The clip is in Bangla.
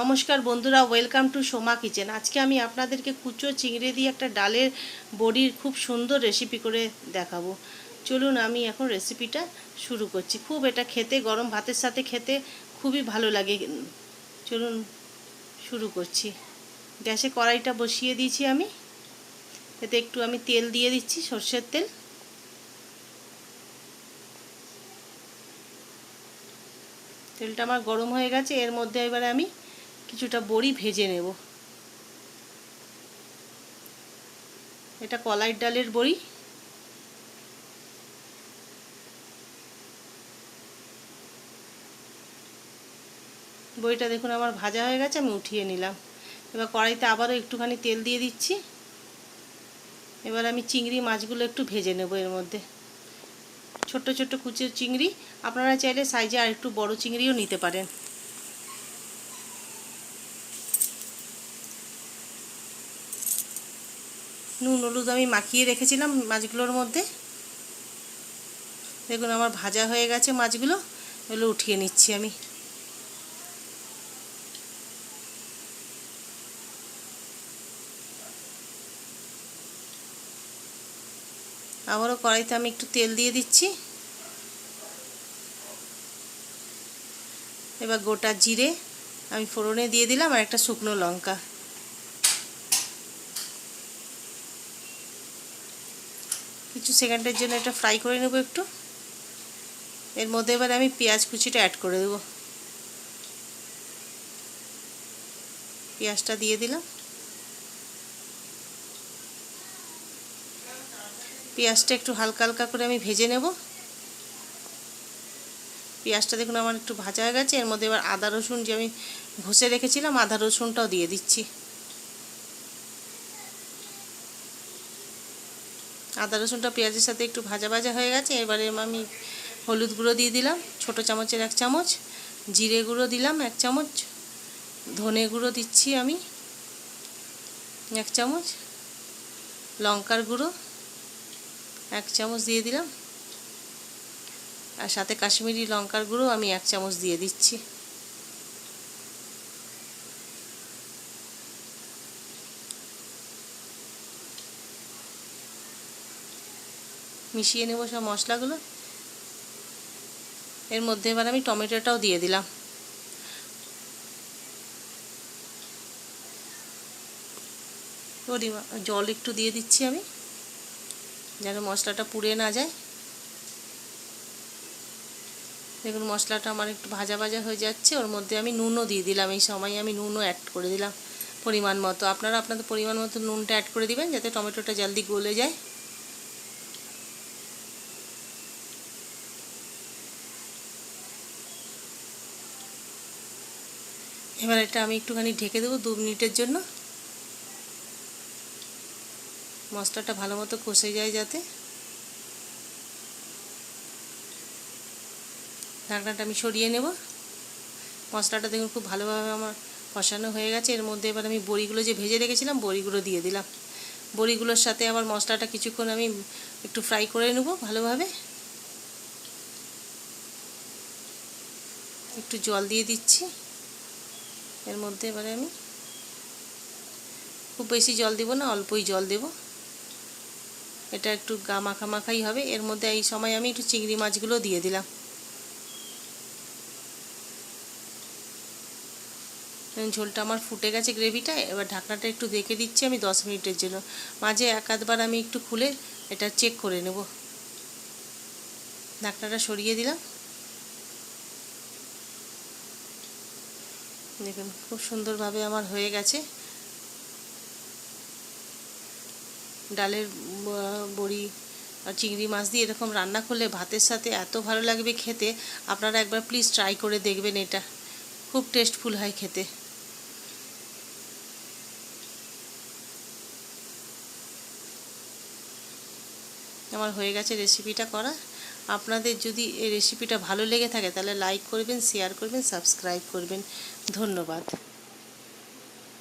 নমস্কার বন্ধুরা ওয়েলকাম টু সোমা কিচেন আজকে আমি আপনাদেরকে কুচো চিংড়ি দিয়ে একটা ডালের বড়ির খুব সুন্দর রেসিপি করে দেখাবো। চলুন আমি এখন রেসিপিটা শুরু করছি। খুব এটা খেতে, গরম ভাতের সাথে খেতে খুবই ভালো লাগে। চলুন শুরু করছি। গ্যাসে কড়াইটা বসিয়ে দিয়েছি আমি। এতে একটু আমি তেল দিয়ে দিচ্ছি, সর্ষের তেল। তেলটা আমার গরম হয়ে গেছে, এর মধ্যে এবারে আমি কিছুটা বড়ি ভেজে নেব। এটা কলাই ডালের বড়ি। বড়িটা দেখুন আমার ভাজা হয়ে গেছে, আমি উঠিয়ে নিলাম। এবার কড়াইতে আবারও একটুখানি তেল দিয়ে দিচ্ছি। এবার আমি চিংড়ি মাছগুলো একটু ভেজে নেব এর মধ্যে। ছোট্ট ছোট্ট কুচো চিংড়ি, আপনারা চাইলে সাইজে আর একটু বড় চিংড়িও নিতে পারেন। নুন, হলুদ আমি মাখিয়ে রেখেছিলাম মাছগুলোর মধ্যে। দেখুন, আমার ভাজা হয়ে গেছে মাছগুলো। এগুলো উঠিয়ে নিচ্ছি আমি। আবারও কড়াইতে আমি একটু তেল দিয়ে দিচ্ছি। এবার গোটা জিরে আমি ফোড়নে দিয়ে দিলাম আর একটা শুকনো লঙ্কা। কিছু সেকেন্ডের জন্য এটা ফ্রাই করে নেব একটু। এর মধ্যে এবার আমি পেঁয়াজ কুচিটা অ্যাড করে দেবো। পেঁয়াজটা দিয়ে দিলাম। পেঁয়াজটা একটু হালকা হালকা করে আমি ভেজে নেব। পেঁয়াজটা দেখুন আমার একটু ভাজা হয়ে গেছে। এর মধ্যে এবার আদা রসুন যে আমি ঘষে রেখেছিলাম, আদা রসুনটাও দিয়ে দিচ্ছি। আদা, রসুনটা পেঁয়াজের সাথে একটু ভাজা ভাজা হয়ে গেছে। এবারে আমি হলুদ গুঁড়ো দিয়ে দিলাম, ছোট চামচের এক চামচ। জিরে গুঁড়ো দিলাম এক চামচ। ধনে গুঁড়ো দিচ্ছি আমি এক চামচ। লঙ্কার গুঁড়ো এক চামচ দিয়ে দিলাম। আর সাথে কাশ্মীরি লঙ্কার গুঁড়ো আমি এক চামচ দিয়ে দিচ্ছি। মিশিয়ে নেব সব মশলাগুলো। এর মধ্যে এবার আমি টমেটোটাও দিয়ে দিলাম। জল একটু দিয়ে দিচ্ছি আমি, যেন মশলাটা পুড়ে না যায়। দেখুন, মশলাটা আমার একটু ভাজা ভাজা হয়ে যাচ্ছে। ওর মধ্যে আমি নুনও দিয়ে দিলাম। এই সময় আমি নুনও অ্যাড করে দিলাম পরিমাণ মতো। আপনারা আপনাদের পরিমাণ মতো নুনটা অ্যাড করে দিবেন, যাতে টমেটোটা জলদি গলে যায়। এবার এটা আমি একটুখানি ঢেকে দেবো দু মিনিটের জন্য। মশলাটা ভালো মতো কষে যায় যাতে। ঢাকনাটা আমি সরিয়ে নেব। মশলাটা দেখুন খুব ভালোভাবে আমার কষানো হয়ে গেছে। এর মধ্যে এবার আমি বড়িগুলো যে ভেজে রেখেছিলাম, বড়িগুলো দিয়ে দিলাম। বড়িগুলোর সাথে আবার মশলাটা কিছুক্ষণ আমি একটু ফ্রাই করে নেব ভালোভাবে। একটু জল দিয়ে দিচ্ছি। এর মধ্যে এবারে আমি খুব বেশি জল দেবো না, অল্পই জল দেবো। এটা একটু গা মাখা মাখাই হবে। এর মধ্যে এই সময় আমি একটু চিংড়ি মাছগুলো দিয়ে দিলাম। ঝোলটা আমার ফুটে গেছে গ্রেভিটা, এবার ঢাকনাটা একটু দেখে দিচ্ছি আমি দশ মিনিটের জন্য। মাঝে এক আধবার আমি একটু খুলে এটা চেক করে নেব। ঢাকনাটা সরিয়ে দিলাম। দেখুন, খুব সুন্দরভাবে আমার হয়ে গেছে। ডালের বড়ি আর চিংড়ি মাছ দিয়ে এরকম রান্না করলে ভাতের সাথে এত ভালো লাগবে খেতে। আপনারা একবার প্লিজ ট্রাই করে দেখবেন এটা। খুব টেস্টফুল হয় খেতে। আমার হয়ে গেছে রেসিপিটা করা। আপনাদের যদি এই রেসিপিটা ভালো লেগে থাকে, তাহলে লাইক করবেন শেয়ার করবেন সাবস্ক্রাইব করবেন। ধন্যবাদ।